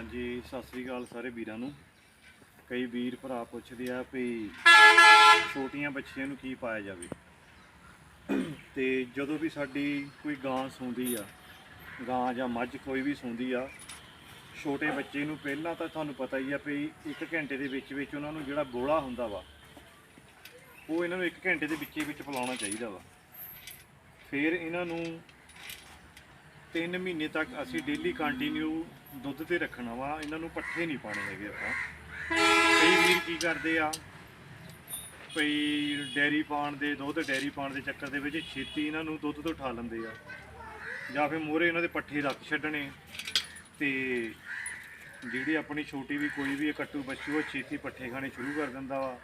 ਹਾਂਜੀ, ਸਤਿ ਸ੍ਰੀ ਅਕਾਲ ਸਾਰੇ ਵੀਰਾਂ ਨੂੰ। ਕਈ ਵੀਰ ਭਰਾ ਪੁੱਛਦੇ ਆ ਵੀ ਛੋਟੀਆਂ ਬੱਚੀਆਂ ਨੂੰ ਕੀ ਪਾਇਆ ਜਾਵੇ। ਤੇ ਜਦੋਂ ਵੀ ਸਾਡੀ ਕੋਈ ਗਾਂ ਸੌਂਦੀ ਆ, ਗਾਂ ਜਾਂ ਮੱਝ ਕੋਈ ਵੀ ਸੌਂਦੀ ਆ, ਛੋਟੇ ਬੱਚੇ ਨੂੰ ਪਹਿਲਾਂ ਤਾਂ ਤੁਹਾਨੂੰ ਪਤਾ ਹੀ ਆ ਵੀ 1 ਘੰਟੇ ਦੇ ਵਿੱਚ ਵਿੱਚ ਉਹਨਾਂ ਨੂੰ ਜਿਹੜਾ ਗੋਲਾ ਹੁੰਦਾ ਵਾ, ਉਹ ਇਹਨਾਂ ਨੂੰ 1 ਘੰਟੇ ਦੇ ਵਿੱਚੇ ਵਿੱਚ ਪਿਲਾਉਣਾ ਚਾਹੀਦਾ ਵਾ। ਫਿਰ ਇਹਨਾਂ ਨੂੰ 3 ਮਹੀਨੇ ਤੱਕ ਅਸੀਂ ਡੇਲੀ ਕੰਟੀਨਿਊ ਦੁੱਧ ਤੇ ਰੱਖਣਾ ਵਾ, ਇਹਨਾਂ ਨੂੰ ਪੱਠੇ ਨਹੀਂ ਪਾਣੇ ਹੈਗੇ ਆਪਾਂ। ਕਈ ਵੀਰ ਕੀ ਕਰਦੇ ਆ, ਭਈ ਡੈਰੀ ਪਾਣ ਦੇ, ਦੁੱਧ ਡੈਰੀ ਪਾਣ ਦੇ ਚੱਕਰ ਦੇ ਵਿੱਚ ਛੇਤੀ ਇਹਨਾਂ ਨੂੰ ਦੁੱਧ ਤੋਂ ਉਠਾ ਲੈਂਦੇ ਆ। ਜਾਂ ਫਿਰ ਮੋਰੇ ਇਹਨਾਂ ਦੇ ਪੱਠੇ ਰੱਖ ਛੱਡਣੇ ਤੇ ਜਿਹੜੀ ਆਪਣੀ ਛੋਟੀ ਵੀ ਕੋਈ ਵੀ ਕੱਟੂ ਬੱਚੂ ਉਹ ਛੇਤੀ ਪੱਠੇ ਖਾਣੇ ਸ਼ੁਰੂ ਕਰ ਦਿੰਦਾ ਵਾ।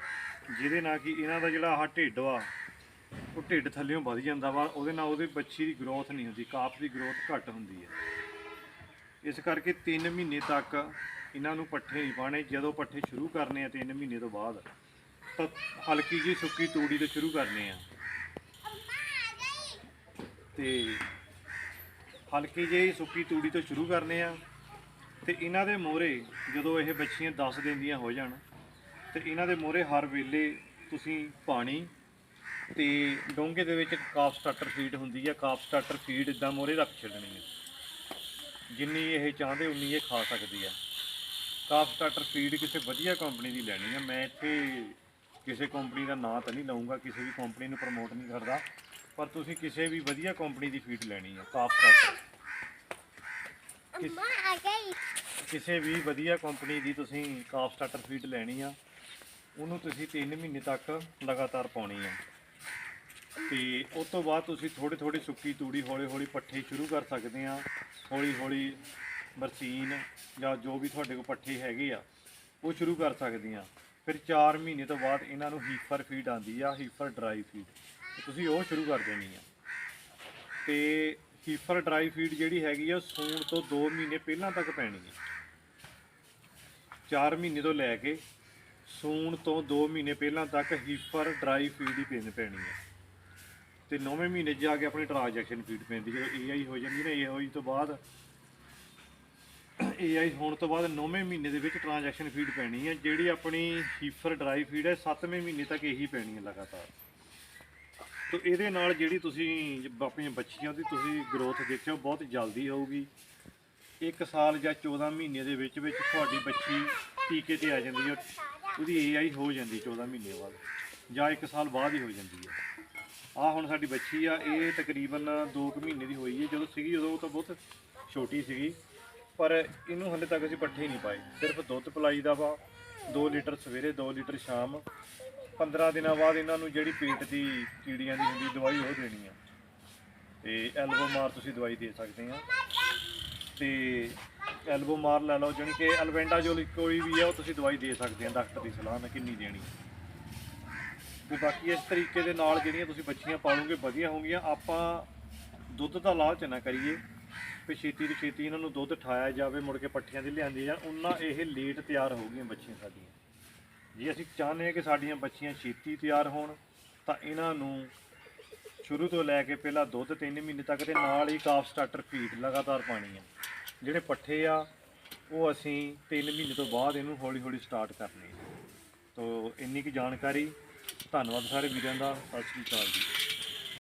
ਜਿਹਦੇ ਨਾਲ ਕਿ ਇਹਨਾਂ ਦਾ ਜਿਹੜਾ ਆਹ ਢਿੱਡ ਵਾ ਉਹ ਢਿੱਡ ਥੱਲੇੋਂ ਵੱਧ ਜਾਂਦਾ ਵਾ, ਉਹਦੇ ਨਾਲ ਉਹਦੇ ਬੱਚੀ ਦੀ ਗਰੋਥ ਨਹੀਂ ਹੁੰਦੀ ਕਾਪ ਦੀ ਗਰੋਥ ਘੱਟ ਹੁੰਦੀ ਹੈ। ਇਸ ਕਰਕੇ 3 ਮਹੀਨੇ ਤੱਕ ਇਹਨਾਂ ਨੂੰ ਪੱਠੇ ਨਹੀਂ ਪਾਣੇ ਜਦੋਂ ਪੱਠੇ ਸ਼ੁਰੂ ਕਰਨੇ ਆ 3 ਮਹੀਨੇ ਤੋਂ ਬਾਅਦ, ਤਾਂ ਹਲਕੀ ਜਿਹੀ ਸੁੱਕੀ ਤੂੜੀ ਤੋਂ ਸ਼ੁਰੂ ਕਰਨੇ ਆ। ਤੇ ਹਲਕੀ ਜਿਹੀ ਸੁੱਕੀ ਤੂੜੀ ਤੋਂ ਸ਼ੁਰੂ ਕਰਨੇ ਆ, ਤੇ ਇਹਨਾਂ ਦੇ ਮੋਹਰੇ ਜਦੋਂ ਇਹ ਬੱਚੀਆਂ 10 ਦਿਨ ਦੀਆਂ ਹੋ ਜਾਣ, ਤੇ ਇਹਨਾਂ ਦੇ ਮੋਹਰੇ ਹਰ ਵੇਲੇ ਤੁਸੀਂ ਪਾਣੀ ਤੇ ਡੋਂਗੇ ਦੇ ਵਿੱਚ ਕਾਫ ਸਟਾਰਟਰ ਫੀਡ ਹੁੰਦੀ ਹੈ ਕਾਫ ਸਟਾਰਟਰ ਫੀਡ ਇਦਾਂ ਮੋਰੇ ਰੱਖ ਛੱਡਣੀ ਹੈ ਜਿੰਨੀ ਇਹ ਚਾਹੁੰਦੇ ਉਨੀ ਇਹ ਖਾ ਸਕਦੀ ਹੈ ਕਾਫ ਸਟਾਰਟਰ ਫੀਡ ਕਿਸੇ ਵਧੀਆ ਕੰਪਨੀ ਦੀ ਲੈਣੀ ਹੈ ਮੈਂ ਇੱਥੇ ਕਿਸੇ ਕੰਪਨੀ ਦਾ ਨਾਂ ਤਾਂ ਨਹੀਂ ਲਵਾਂਗਾ ਕਿਸੇ ਵੀ ਕੰਪਨੀ ਨੂੰ ਪ੍ਰਮੋਟ ਨਹੀਂ ਕਰਦਾ ਪਰ ਤੁਸੀਂ ਕਿਸੇ ਵੀ ਵਧੀਆ ਕੰਪਨੀ ਦੀ ਫੀਡ ਲੈਣੀ ਹੈ ਕਾਫ ਸਟਾਰਟਰ। ਕਿਸ- ਵੀ ਵਧੀਆ ਕੰਪਨੀ ਦੀ ਤੁਸੀਂ ਕਾਫ ਸਟਾਰਟਰ ਫੀਡ ਲੈਣੀ ਆ ਉਹਨੂੰ ਤੁਸੀਂ 3 ਮਹੀਨੇ ਤੱਕ ਲਗਾਤਾਰ ਪਾਉਣੀ ਆ। ਤੇ ਉਸ ਤੋਂ ਬਾਅਦ ਤੁਸੀਂ ਥੋੜੀ ਥੋੜੀ ਸੁੱਕੀ ਤੂੜੀ, ਹੌਲੀ ਹੌਲੀ ਪੱਠੇ ਸ਼ੁਰੂ ਕਰ ਸਕਦੇ ਆ ਹੌਲੀ ਹੌਲੀ ਬਰਸੀਨ ਜਾਂ ਜੋ ਵੀ ਤੁਹਾਡੇ ਕੋਲ ਪੱਠੇ ਹੈਗੇ ਆ, ਉਹ ਸ਼ੁਰੂ ਕਰ ਸਕਦੇ ਸਕਦੀਆਂ ਫਿਰ 4 ਮਹੀਨੇ ਤੋਂ ਬਾਅਦ ਇਹਨਾਂ ਨੂੰ ਹੀਫਰ ਫੀਡ ਆਂਦੀ ਆ, ਹੀਫਰ ਡਰਾਈ ਫੀਡ। ਤੁਸੀਂ ਉਹ ਸ਼ੁਰੂ ਕਰ ਦੇਣੀ ਆ। ਤੇ ਹੀਫਰ ਡਰਾਈ ਫੀਡ ਜਿਹੜੀ ਹੈਗੀ ਆ, ਸੂਣ ਤੋਂ 2 ਮਹੀਨੇ ਪਹਿਲਾਂ ਤੱਕ ਪੈਣੀ ਹੈ 4 ਮਹੀਨੇ ਤੋਂ ਲੈ ਕੇ ਸੂਣ ਤੋਂ 2 ਮਹੀਨੇ ਪਹਿਲਾਂ ਤੱਕ ਹੀਫਰ ਡਰਾਈ ਫੀਡ ਹੀ ਪੈਣੀ ਪੈਣੀ ਹੈ ਤੇ 9ਵੇਂ ਮਹੀਨੇ 'ਚ ਜਾ ਕੇ ਆਪਣੀ ਟ੍ਰਾਂਜੈਕਸ਼ਨ ਫੀਡ ਪੈਂਦੀ ਜਦੋਂ ਏਆਈ ਹੋ ਜਾਂਦੀ ਨਾ ਏਆਈ ਤੋਂ ਬਾਅਦ ਏਆਈ ਹੋਣ ਤੋਂ ਬਾਅਦ 9ਵੇਂ ਮਹੀਨੇ ਦੇ ਵਿੱਚ ਟ੍ਰਾਂਜੈਕਸ਼ਨ ਫੀਡ ਪੈਣੀ ਹੈ। ਜਿਹੜੀ ਆਪਣੀ ਹੀਫਰ ਡਰਾਈ ਫੀਡ ਹੈ 7ਵੇਂ ਮਹੀਨੇ ਤੱਕ ਇਹੀ ਪੈਣੀ ਹੈ ਲਗਾਤਾਰ। ਤੋ ਇਹਦੇ ਨਾਲ ਜਿਹੜੀ ਤੁਸੀਂ ਆਪਣੀਆਂ ਬੱਚੀਆਂ ਦੀ ਤੁਸੀਂ ਗਰੋਥ ਦੇਖਿਓ ਬਹੁਤ ਜਲਦੀ ਹੋਊਗੀ। ਇੱਕ ਸਾਲ ਜਾਂ 14 ਮਹੀਨੇ ਦੇ ਵਿੱਚ ਵਿੱਚ ਤੁਹਾਡੀ ਬੱਚੀ ਟੀਕੇ ਤੇ ਆ ਜਾਂਦੀ ਹੈ, ਉਹਦੀ ਏਆਈ ਹੋ ਜਾਂਦੀ 14 ਮਹੀਨੇ ਬਾਅਦ। ਜਾਂ ਇੱਕ ਸਾਲ ਬਾਅਦ ਹੀ ਹੋ ਜਾਂਦੀ ਹੈ। ਆ ਹੁਣ ਸਾਡੀ ਬੱਚੀ ਆ, ਇਹ ਤਕਰੀਬਨ 2 ਕੁ ਮਹੀਨੇ ਦੀ ਹੋਈ ਹੈ ਜਦੋਂ ਸੀਗੀ, ਉਦੋਂ ਤਾਂ ਬਹੁਤ ਛੋਟੀ ਸੀਗੀ, ਪਰ ਇਹਨੂੰ ਹਲੇ ਤੱਕ ਅਸੀਂ ਪੱਠੇ ਨਹੀਂ ਪਾਏ। ਸਿਰਫ ਦੁੱਧ ਪਿਲਾਈ ਦਾ ਵਾ 2 ਲੀਟਰ ਸਵੇਰੇ 2 ਲੀਟਰ ਸ਼ਾਮ। 15 ਦਿਨਾਂ ਬਾਅਦ ਇਹਨਾਂ ਨੂੰ ਜਿਹੜੀ ਪੇਟ ਦੀ ਕੀੜੀਆਂ ਦੀ ਹੁੰਦੀ, ਦਵਾਈ ਉਹ ਦੇਣੀ ਆ। ਤੇ ਐਲਬੋਮਾਰ ਤੁਸੀਂ ਦਵਾਈ ਦੇ ਸਕਦੇ ਆ। ਤੇ ਐਲਬੋਮਾਰ ਲੈ ਲਓ, ਜਾਣੀ ਕਿ ਐਲਵੈਂਡਾਜੋਲ ਕੋਈ ਵੀ ਆ, ਉਹ ਤੁਸੀਂ ਦਵਾਈ ਦੇ ਸਕਦੇ ਆ, ਡਾਕਟਰ ਦੀ ਸਲਾਹ ਨਾਲ ਕਿੰਨੀ ਦੇਣੀ ਤੇ ਬਾਕੀ ਇਸ ਤਰੀਕੇ ਦੇ ਨਾਲ ਜਿਹੜੀਆਂ ਤੁਸੀਂ ਬੱਚੀਆਂ ਪਾਲੋਗੇ, ਵਧੀਆ ਹੋਣਗੀਆਂ। ਆਪਾਂ ਦੁੱਧ ਦਾ ਲਾਲਚ ਨਾ ਕਰੀਏ ਵੀ ਛੇਤੀ ਤੋਂ ਛੇਤੀ ਇਹਨਾਂ ਨੂੰ ਦੁੱਧ ਠਾਇਆ ਜਾਵੇ, ਮੁੜ ਕੇ ਪੱਠਿਆਂ ਦੀ ਲਿਆਂਦੀ ਜਾਣ। ਉਹਨਾਂ ਇਹ ਲੇਟ ਤਿਆਰ ਹੋ ਗਈਆਂ ਬੱਚੀਆਂ ਸਾਡੀਆਂ। ਜੇ ਅਸੀਂ ਚਾਹੁੰਦੇ ਹਾਂ ਕਿ ਸਾਡੀਆਂ ਬੱਚੀਆਂ ਛੇਤੀ ਤਿਆਰ ਹੋਣ, ਤਾਂ ਇਹਨਾਂ ਨੂੰ ਸ਼ੁਰੂ ਤੋਂ ਲੈ ਕੇ ਪਹਿਲਾਂ ਦੁੱਧ 3 ਮਹੀਨੇ ਤੱਕ ਤੇ ਨਾਲ ਹੀ ਕਾਫ ਸਟਾਰਟਰ ਫੀਡ ਲਗਾਤਾਰ ਪਾਣੀ ਆ। ਜਿਹੜੇ ਪੱਠੇ ਆ, ਉਹ ਅਸੀਂ 3 ਮਹੀਨੇ ਤੋਂ ਬਾਅਦ ਇਹਨੂੰ ਹੌਲੀ ਹੌਲੀ ਸਟਾਰਟ ਕਰਨੇ ਤੋ, ਇੰਨੀ ਕੁ ਜਾਣਕਾਰੀ ਧੰਨਵਾਦ ਸਾਰੇ ਵੀਰਾਂ ਦਾ। ਸਤਿ ਸ੍ਰੀ ਅਕਾਲ ਜੀ।